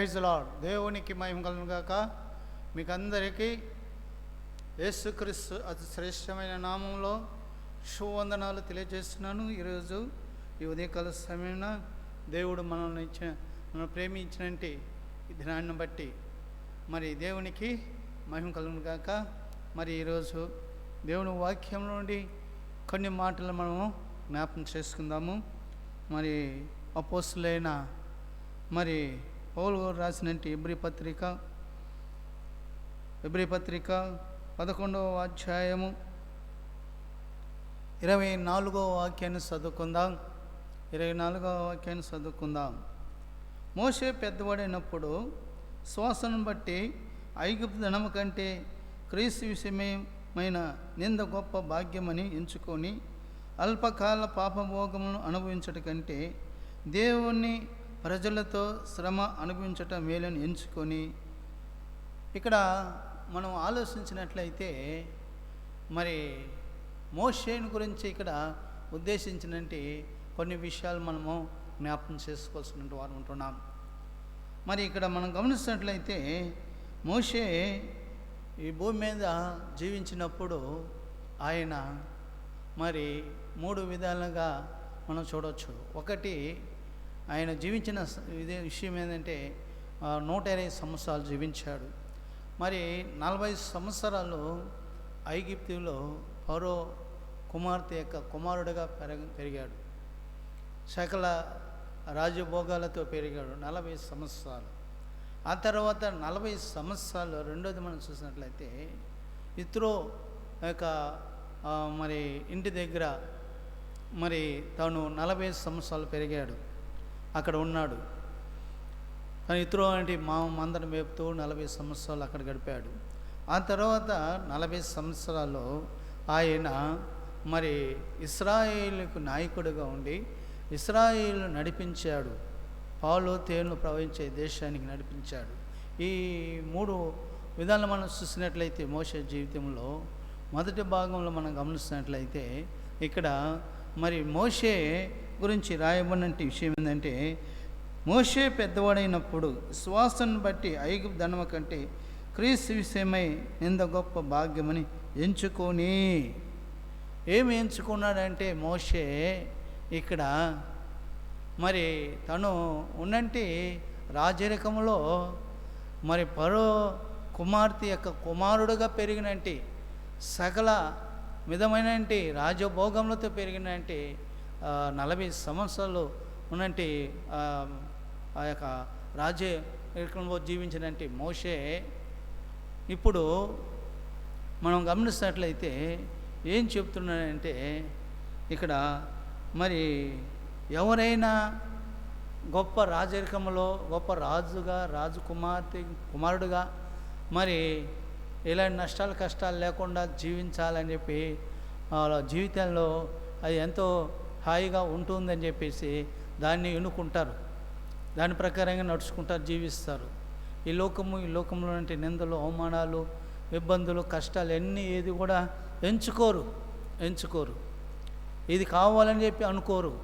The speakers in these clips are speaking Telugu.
ప్రైజ్ లాడ్ దేవునికి మహిమ కలుగును మీకు అందరికీ యేసుక్రీస్తు అతి శ్రేష్టమైన నామంలో శుభవందనాలు తెలియజేస్తున్నాను. ఈరోజు ఈ ఉదయకాల సమయన దేవుడు మనల్ని ఇచ్చిన మనం ప్రేమించినంటి ఈ దినాన్ని బట్టి మరి దేవునికి మహిమ కలుగుగాక మరి ఈరోజు దేవుని వాక్యం నుండి కొన్ని మాటలు మనము జ్ఞాపం చేసుకుందాము. మరి అపోసులైన మరి పౌలు గారు రాసినట్టు ఇబ్రి పత్రిక ఇబ్రి పత్రిక పదకొండవ అధ్యాయము ఇరవై నాలుగవ వాక్యాన్ని చదువుకుందాం. ఇరవై నాలుగవ వాక్యాన్ని చదువుకుందాం. మోసే పెద్దవాడైనప్పుడు శ్వాసను బట్టి ఐగుప్తు ధనము కంటే క్రీస్తు విషయమైన నింద గొప్ప భాగ్యమని ఎంచుకొని అల్పకాల పాపభోగములను అనుభవించట కంటే దేవుణ్ణి ప్రజలతో శ్రమ అనుభవించటం మేలని ఎంచుకొని ఇక్కడ మనం ఆలోచించినట్లయితే మరి మోషేని గురించి ఇక్కడ ఉద్దేశించినట్టు కొన్ని విషయాలు మనము జ్ఞాపకం చేసుకోవాల్సిన వారు ఉంటున్నాం. మరి ఇక్కడ మనం గమనిస్తున్నట్లయితే మోషే ఈ భూమి మీద జీవించినప్పుడు ఆయన మరి మూడు విధాలుగా మనం చూడవచ్చు ఒకటి ఆయన జీవించిన ఇదే విషయం ఏంటంటే నూట ఇరవై సంవత్సరాలు జీవించాడు. మరి నలభై సంవత్సరాలు ఐగిప్తులో పరో కుమార్తె యొక్క కుమారుడిగా పెరగ పెరిగాడు. సకల రాజభోగాలతో పెరిగాడు నలభై సంవత్సరాలు. ఆ తర్వాత నలభై సంవత్సరాలు రెండోది మనం చూసినట్లయితే ఇత్రో యొక్క మరి ఇంటి దగ్గర మరి తాను నలభై సంవత్సరాలు పెరిగాడు. అక్కడ ఉన్నాడు. కానీ ఇతరు అంటే మా మందరం మేపుతూ నలభై సంవత్సరాలు అక్కడ గడిపాడు. ఆ తర్వాత నలభై సంవత్సరాల్లో ఆయన మరి ఇస్రాయేలుకు నాయకుడిగా ఉండి ఇస్రాయేలు నడిపించాడు. పాలు తేనెలు ప్రవహించే దేశానికి నడిపించాడు. ఈ మూడు విధాలు మనం చూసినట్లయితే మోస జీవితంలో మొదటి భాగంలో మనం గమనిస్తున్నట్లయితే ఇక్కడ మరి మోషే గురించి రాయబడినటువంటి విషయం ఏంటంటే మోషే పెద్దవాడైనప్పుడు శ్వాసను బట్టి ఐగు ధనమ కంటే క్రీస్తు విషయమై నింద గొప్ప భాగ్యమని ఎంచుకొని ఏమి ఎంచుకున్నాడంటే మోషే ఇక్కడ మరి తను ఉన్నంటి రాజరికంలో మరి పరో కుమార్తె యొక్క కుమారుడుగా పెరిగినంటి సకల విధమైనంటి రాజభోగములతో పెరిగినంటి నలభై సంవత్సరాలు ఉన్నంటి ఆ, యొక్క రాజ్యంలో జీవించినంటి మోషే ఇప్పుడు మనం గమనిస్తున్నట్లయితే ఏం చెప్తున్నాడంటే ఇక్కడ మరి ఎవరైనా గొప్ప రాజరికంలో గొప్ప రాజుగా రాజకుమార్తె కుమారుడుగా మరి ఇలాంటి నష్టాలు కష్టాలు లేకుండా జీవించాలని చెప్పి వాళ్ళ జీవితంలో అది ఎంతో హాయిగా ఉంటుందని చెప్పేసి దాన్ని ఎన్నుకుంటారు. దాని ప్రకారంగా నడుచుకుంటారు జీవిస్తారు. ఈ లోకము ఈ లోకంలో అంటే నిందలు అవమానాలు ఇబ్బందులు కష్టాలు అన్నీ ఏది కూడా ఎంచుకోరు ఎంచుకోరు. ఇది కావాలని చెప్పి అనుకోరు.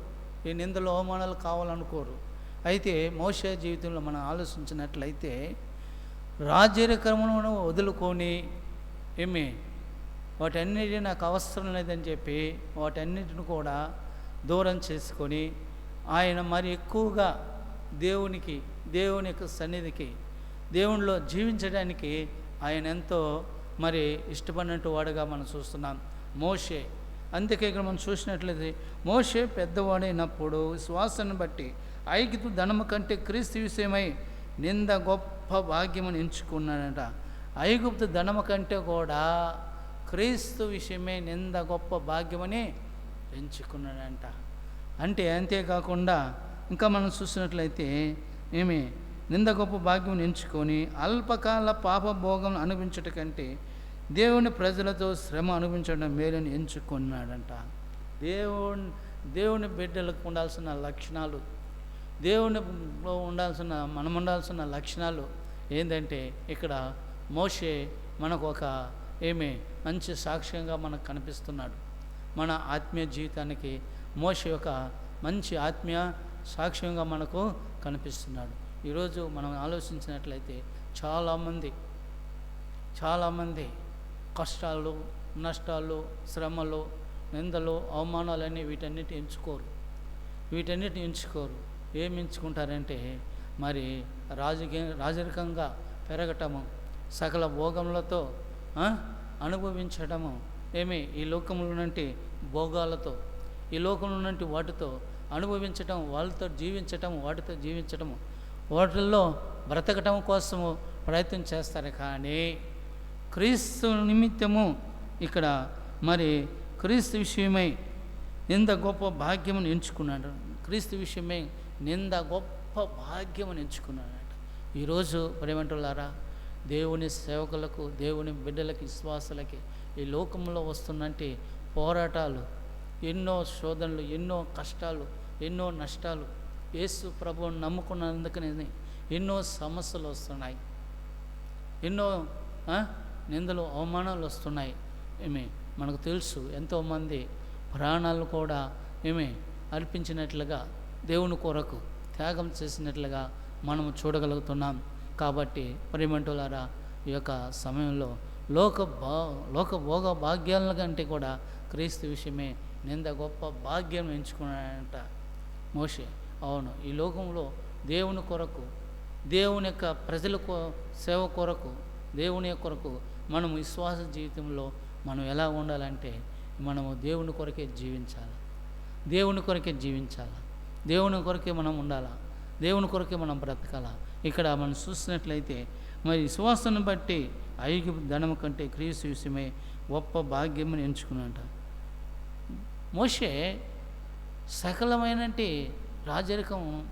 ఈ నిందలు అవమానాలు కావాలనుకోరు. అయితే మోస జీవితంలో మనం ఆలోచించినట్లయితే రాజ్యక్రమను వదులుకొని ఏమి వాటన్నిటి నాకు అవసరం లేదని చెప్పి వాటన్నిటిని కూడా దూరం చేసుకొని ఆయన మరి ఎక్కువగా దేవునికి దేవుని యొక్క సన్నిధికి దేవునిలో జీవించడానికి ఆయన ఎంతో మరి ఇష్టపడినట్టు వాడుగా మనం చూస్తున్నాం. మోషే. అందుకే ఇక్కడ మనం చూసినట్లయితే మోషే పెద్దవాడైనప్పుడు శ్వాసను బట్టి ఐకితు ధనము కంటే క్రీస్తు విషయమై నింద గొప్ప భాగ్యమని ఎంచుకున్నాడట. ఐగుప్తు ధనము కంటే కూడా క్రీస్తు విషయమే నింద గొప్ప భాగ్యమని ఎంచుకున్నాడంట అంటే అంతేకాకుండా ఇంకా మనం చూసినట్లయితే ఏమి నింద గొప్ప భాగ్యం ఎంచుకొని అల్పకాల పాపభోగం అనుభవించట కంటే దేవుని ప్రజలతో శ్రమ అనుభవించడం మేలుని ఎంచుకున్నాడంట. దేవుని దేవుని బిడ్డలకు ఉండాల్సిన లక్షణాలు దేవునిలో ఉండాల్సిన మనం ఉండాల్సిన లక్షణాలు ఏంటంటే ఇక్కడ మోషే మనకు ఒక ఏమి మంచి సాక్ష్యంగా మనకు కనిపిస్తున్నాడు. మన ఆత్మీయ జీవితానికి మోష ఒక మంచి ఆత్మీయ సాక్ష్యంగా మనకు కనిపిస్తున్నాడు. ఈరోజు మనం ఆలోచించినట్లయితే చాలామంది చాలామంది కష్టాలు నష్టాలు శ్రమలు నిందలు అవమానాలని వీటన్నిటి ఎంచుకోరు. వీటన్నిటిని ఎంచుకోరు. ఏమి ఎంచుకుంటారంటే మరి రాజకీయ రాజరికంగా పెరగటము సకల భోగములతో అనుభవించటము. ఏమి? ఈ లోకంలో నుండి భోగాలతో ఈ లోకంలో ఉన్నటువంటి వాటితో అనుభవించటం వాళ్ళతో జీవించటం వాటితో జీవించటము వాటిల్లో బ్రతకటం కోసము ప్రయత్నం చేస్తారు. కానీ క్రీస్తు నిమిత్తము ఇక్కడ మరి క్రీస్తు విషయమై నింద గొప్ప భాగ్యమును ఎంచుకున్నాడు. క్రీస్తు విషయమై నింద గొప్ప భాగ్యమును ఎంచుకున్నాడట. ఈరోజు ప్రేమంటులారా దేవుని సేవకులకు దేవుని బిడ్డలకి విశ్వాసులకి ఈ లోకంలో వస్తున్నట్టు పోరాటాలు ఎన్నో శోధనలు ఎన్నో కష్టాలు ఎన్నో నష్టాలు యేసు ప్రభువుని నమ్ముకున్నందుకనే ఎన్నో సమస్యలు వస్తున్నాయి. ఎన్నో నిందలు అవమానాలు వస్తున్నాయి. ఏమి మనకు తెలుసు ఎంతోమంది ప్రాణాలు కూడా ఏమి అర్పించినట్లుగా దేవుని కొరకు త్యాగం చేసినట్లుగా మనము చూడగలుగుతున్నాం. కాబట్టి పరిమంటులారా ఈ యొక్క సమయంలో లోక భా లోక భోగ భాగ్యాల కంటే కూడా క్రీస్తు విషయమే నింద గొప్ప భాగ్యం ఎంచుకున్నాడంట మోషే. అవును ఈ లోకంలో దేవుని కొరకు దేవుని యొక్క ప్రజల సేవ కొరకు దేవుని కొరకు మనం విశ్వాస జీవితంలో మనం ఎలా ఉండాలంటే మనము దేవుని కొరకే జీవించాలి. దేవుని కొరకే జీవించాలి. దేవుని కొరకే మనం ఉండాలా. దేవుని కొరకే మనం బ్రతకాల. ఇక్కడ మనం చూసినట్లయితే మరి విశ్వాసాన్ని బట్టి ఐగు ధనము కంటే క్రీస్తు విషయమై గొప్ప భాగ్యం ఎంచుకున్నట మోషే సకలమైనటి రాజరికము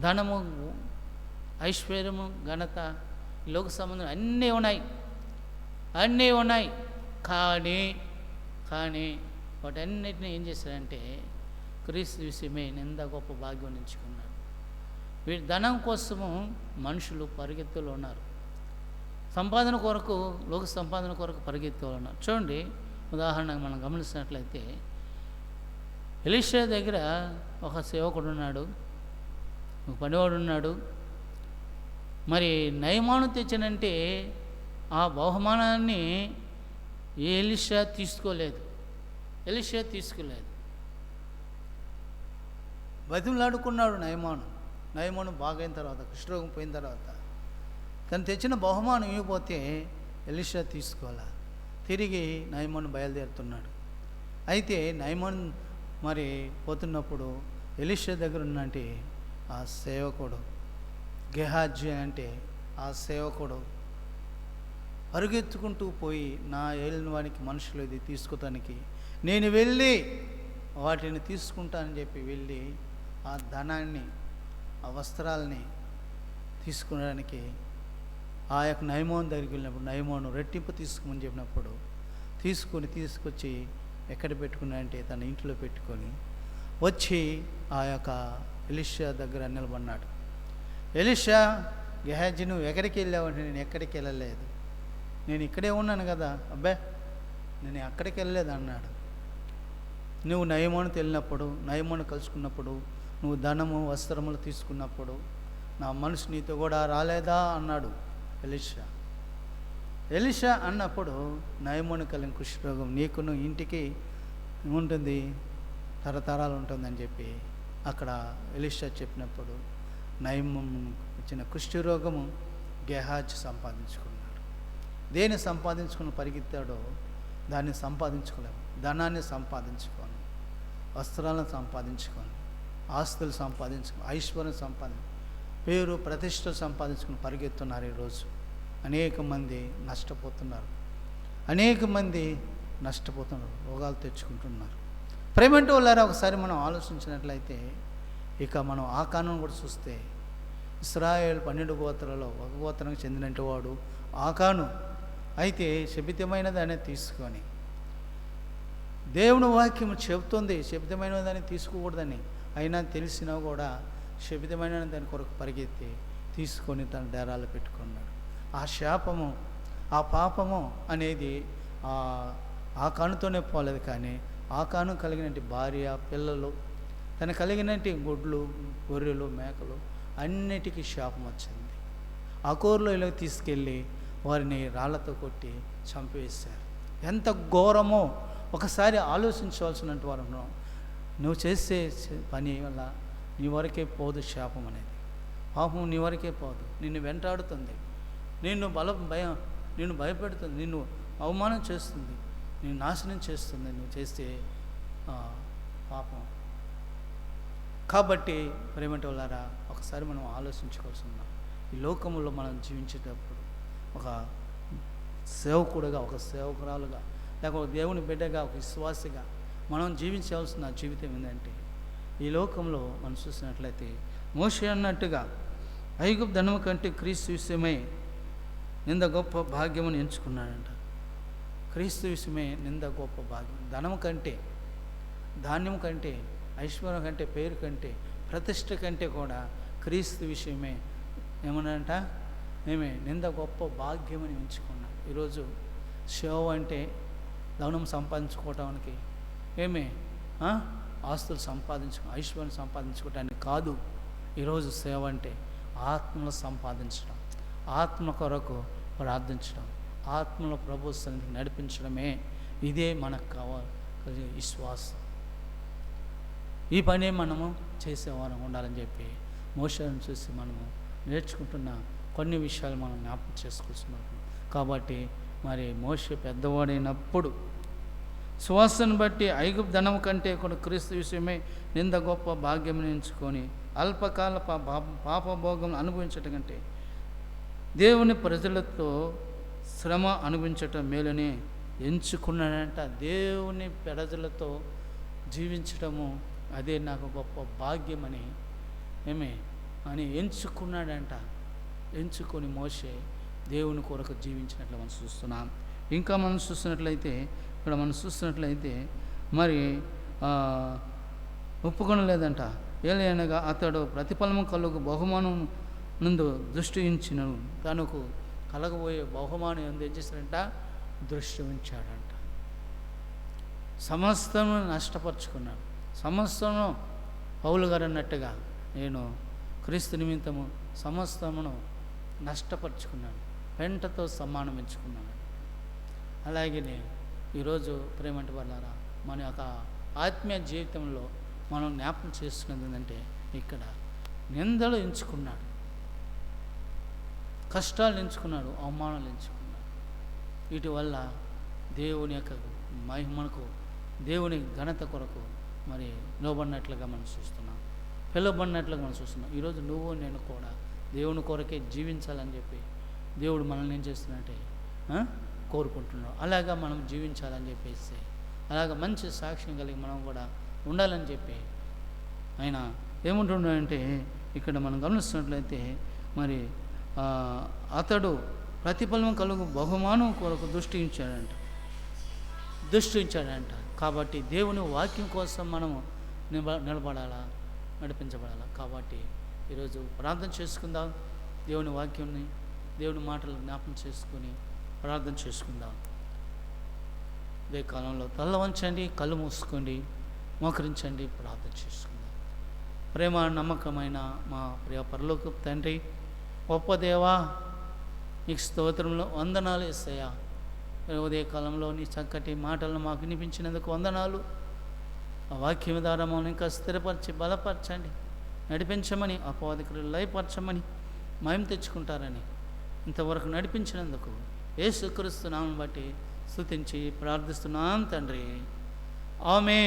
ధనము ఐశ్వర్యము ఘనత లోక సంబంధం అన్నీ ఉన్నాయి. అన్నీ ఉన్నాయి. కానీ కానీ వాటన్నిటిని ఏం చేశారంటే క్రీస్తు విషయమే నింద గొప్ప భాగ్యం ఎంచుకున్నాడు. వీడి ధనం కోసము మనుషులు పరిగెత్తులు ఉన్నారు. సంపాదన కొరకు లోక సంపాదన కొరకు పరిగెత్తులు ఉన్నారు. చూడండి ఉదాహరణకు మనం గమనించినట్లయితే ఎలిషా దగ్గర ఒక సేవకుడు ఉన్నాడు ఒక పనివాడు ఉన్నాడు మరి నయమాను తెచ్చినంటే ఆ బహుమానాన్ని ఎలిషా తీసుకోలేదు. ఎలిషా తీసుకోలేదు. బతిమలాడుకున్నాడు నయమాను. నయమాను బాగైన తర్వాత కృష్ణరోగం పోయిన తర్వాత తను తెచ్చిన బహుమానం ఇవ్వకపోతే ఎలిషా తీసుకోవాలా తిరిగి నయమాను బయలుదేరుతున్నాడు. అయితే నయమాన్ మరి పోతున్నప్పుడు ఎలిష దగ్గర ఉన్నంటే ఆ సేవకుడు గెహాజీ అంటే ఆ సేవకుడు పరుగెత్తుకుంటూ పోయి నా ఏలిన వానికి మనుషులు ఇది తీసుకోటానికి నేను వెళ్ళి వాటిని తీసుకుంటానని చెప్పి వెళ్ళి ఆ ధనాన్ని ఆ వస్త్రాలని తీసుకునడానికి ఆ యొక్క నయమోన్ దగ్గరికి వెళ్ళినప్పుడు నయమోను రెట్టింపు తీసుకోమని చెప్పినప్పుడు తీసుకొని తీసుకొచ్చి ఎక్కడ పెట్టుకున్నాడంటే తన ఇంట్లో పెట్టుకొని వచ్చి ఆ యొక్క ఎలిషా దగ్గర నిలబడినాడు. ఎలిషా గెహాజీ నువ్వు ఎక్కడికి వెళ్ళావంటే నేను ఎక్కడికి వెళ్ళలేదు. నేను ఇక్కడే ఉన్నాను కదా. అబ్బే నేను అక్కడికి వెళ్ళలేదు అన్నాడు. నువ్వు నయమోను వెళ్ళినప్పుడు నయమోను కలుసుకున్నప్పుడు నువ్వు ధనము వస్త్రములు తీసుకున్నప్పుడు నా మనసు నీతో కూడా రాలేదా? అన్నాడు ఎలిషా. ఎలిషా అన్నప్పుడు నయమోను కలిగిన కుష్ఠరోగం నీకును ఇంటికి ఉంటుంది తరతరాలు ఉంటుందని చెప్పి అక్కడ ఎలిషా చెప్పినప్పుడు నయమం వచ్చిన కుష్ఠరోగము గెహాజ్ సంపాదించుకున్నాడు. దేన్ని సంపాదించుకుని పరిగెత్తాడో దాన్ని సంపాదించుకోలేము. ధనాన్ని సంపాదించుకోను వస్త్రాలను సంపాదించుకోను ఆస్తులు సంపాదించుకో ఐశ్వర్యం సంపాదించు పేరు ప్రతిష్ట సంపాదించుకుని పరిగెత్తున్నారు ఈరోజు. అనేక మంది నష్టపోతున్నారు. అనేక మంది నష్టపోతున్నారు రోగాలు తెచ్చుకుంటున్నారు. ప్రేమంటే వాళ్ళారా ఒకసారి మనం ఆలోచించినట్లయితే ఇక మనం ఆ కానును కూడా చూస్తే ఇస్రాయేల్ పన్నెండు గోత్రాలలో ఒక గోత్రానికి చెందినట్టు వాడు ఆకాను. అయితే శబితమైనదాన్ని తీసుకొని దేవుని వాక్యం చెబుతుంది శబితమైన దాన్ని తీసుకోకూడదని. అయినా తెలిసినా కూడా శబితమైన దాని కొరకు పరిగెత్తి తీసుకొని తన డేరాలు పెట్టుకున్నాడు. ఆ శాపము ఆ పాపము అనేది ఆ కానుతోనే పోలేదు కానీ ఆ కాను కలిగినట్టు భార్య పిల్లలు తన కలిగినట్టు గుడ్లు గొర్రెలు మేకలు అన్నిటికీ శాపం వచ్చింది. అకోర్లో ఇలా తీసుకెళ్ళి వారిని రాళ్ళతో కొట్టి చంపేశారు. ఎంత ఘోరమో ఒకసారి ఆలోచించవలసినట్టు వారు నువ్వు చేసే పని వల్ల నీ వరకే పోదు శాపం అనేది. పాపం నీ వరకే పోదు. నిన్ను వెంటాడుతుంది. నిన్ను బల భయం నిన్ను భయపెడుతుంది నిన్ను అవమానం చేస్తుంది నిన్ను నాశనం చేస్తుంది నువ్వు చేసే పాపం. కాబట్టి ప్రేమటి వాళ్ళారా ఒకసారి మనం ఆలోచించుకోవాల్సి ఉన్నాం ఈ లోకంలో మనం జీవించేటప్పుడు ఒక సేవకుడుగా ఒక సేవకురాలుగా లేకపోతే దేవుని బిడ్డగా ఒక విశ్వాసిగా మనం జీవించాల్సిన జీవితం ఏంటంటే ఈ లోకంలో మనం చూసినట్లయితే మోసే అన్నట్టుగా ఐగుప్ ధనము కంటే క్రీస్తు విషయమై నింద గొప్ప భాగ్యమును ఎంచుకున్నాడంట. క్రీస్తు విషయమే నింద గొప్ప భాగ్యం. ధనము కంటే ధాన్యం కంటే ఐశ్వర్యం కంటే పేరు కంటే ప్రతిష్ట కంటే కూడా క్రీస్తు విషయమే. ఏమనంట మేమే నింద గొప్ప భాగ్యమని ఎంచుకున్నాం. ఈరోజు సేవ అంటే ధనం సంపాదించుకోవటానికి ఏమే? ఆస్తులు సంపాదించుకో ఐశ్వర్యం సంపాదించుకోవటానికి కాదు. ఈరోజు సేవ అంటే ఆత్మలు సంపాదించడం. ఆత్మ కొరకు ప్రార్థించడం ఆత్మల ప్రభు సన్నిధికి నడిపించడమే ఇదే మనకు కావాలి విశ్వాసం. ఈ పనే మనము చేసేవారం ఉండాలని చెప్పి మోసాలను చూసి మనము నేర్చుకుంటున్న కొన్ని విషయాలు మనం జ్ఞాపకం చేసుకోవాల్సిన కాబట్టి మరి మోష పెద్దవాడైనప్పుడు సువాసను బట్టి ఐగుప్తు ధనం కంటే కూడా క్రీస్తు విషయమే నింద గొప్ప భాగ్యం ఎంచుకొని అల్పకాల పాప- పాపభోగం అనుభవించటం కంటే దేవుని ప్రజలతో శ్రమ అనుభవించటం మేలని ఎంచుకున్నాడంట. దేవుని ప్రజలతో జీవించటము అదే నాకు గొప్ప భాగ్యమని ఏమే? అని ఎంచుకున్నాడంట. ఎంచుకొని మోసే దేవుని కొరకు జీవించినట్లు మనం చూస్తున్నాం. ఇంకా మనం చూస్తున్నట్లయితే ఇక్కడ మనం చూస్తున్నట్లయితే మరి ఒప్పుకొనలేదంట. ఏలైనగా అతడు ప్రతిఫలము కలుగు బహుమానం నందు దృష్టి ఉంచినను. తనకు కలగబోయే బహుమానం ఎందు ఏం చేశాడంట? దృష్టి ఉంచాడంట. సమస్తము నష్టపరుచుకున్నాడు. సమస్తము పౌలు గారు అన్నట్టుగా నేను క్రీస్తు నిమిత్తము సమస్తమును నష్టపరుచుకున్నాను. పెంటతో సమానం ఎంచుకున్నాను. అలాగే ఈరోజు ప్రేమంటి వాళ్ళారా మన యొక్క ఆత్మీయ జీవితంలో మనం జ్ఞాపకం చేసుకున్నది ఏంటంటే ఇక్కడ నిందలు ఎంచుకున్నాడు. కష్టాలు ఎంచుకున్నాడు అవమానాలు ఎంచుకున్నాడు. వీటి వల్ల దేవుని యొక్క మహిమకు దేవుని ఘనత కొరకు మరి నిలబడినట్లుగా మనం చూస్తున్నాం. పిలవబడినట్లుగా మనం చూస్తున్నాం. ఈరోజు నువ్వు నేను కూడా దేవుని కొరకే జీవించాలని చెప్పి దేవుడు మనల్ని ఏం చేస్తున్నట్టే కోరుకుంటున్నాడు. అలాగా మనం జీవించాలని చెప్పేసి అలాగ మంచి సాక్ష్యం కలిగి మనం కూడా ఉండాలని చెప్పి ఆయన ఏముంటుండే ఇక్కడ మనం గమనిస్తున్నట్లయితే మరి అతడు ప్రతిఫలం కలుగు బహుమానం కొరకు దృష్టి దృష్టించాడంట. దృష్టి కాబట్టి దేవుని వాక్యం కోసం మనము నిలబ నిలబడాలా? నడిపించబడాలా? కాబట్టి ఈరోజు ప్రార్థన చేసుకుందాం. దేవుని వాక్యంని దేవుని మాటలు జ్ఞాపం చేసుకొని ప్రార్థన చేసుకుందాం. ఇదే కాలంలో తల్ల వంచండి కళ్ళు మూసుకోండి మోకరించండి ప్రార్థన చేసుకుందాం. ప్రేమ నమ్మకమైన మా ప్రియ పరలోక తండ్రి గొప్ప దేవా నీకు స్తోత్రంలో వందనాలు ఇస్తాయా ఉదయ కాలంలో నీ చక్కటి మాటలను మాకు వినిపించినందుకు వందనాలు. ఆ వాక్యం ద్వారా మమ్మల్ని ఇంకా స్థిరపరిచి బలపరచండి. నడిపించమని అపవాదకులు లయపరచమని మయం తెచ్చుకుంటారని ఇంతవరకు నడిపించినందుకు ఏ నామం బట్టి స్థుతించి ప్రార్థిస్తున్నాం తండ్రి. ఆమె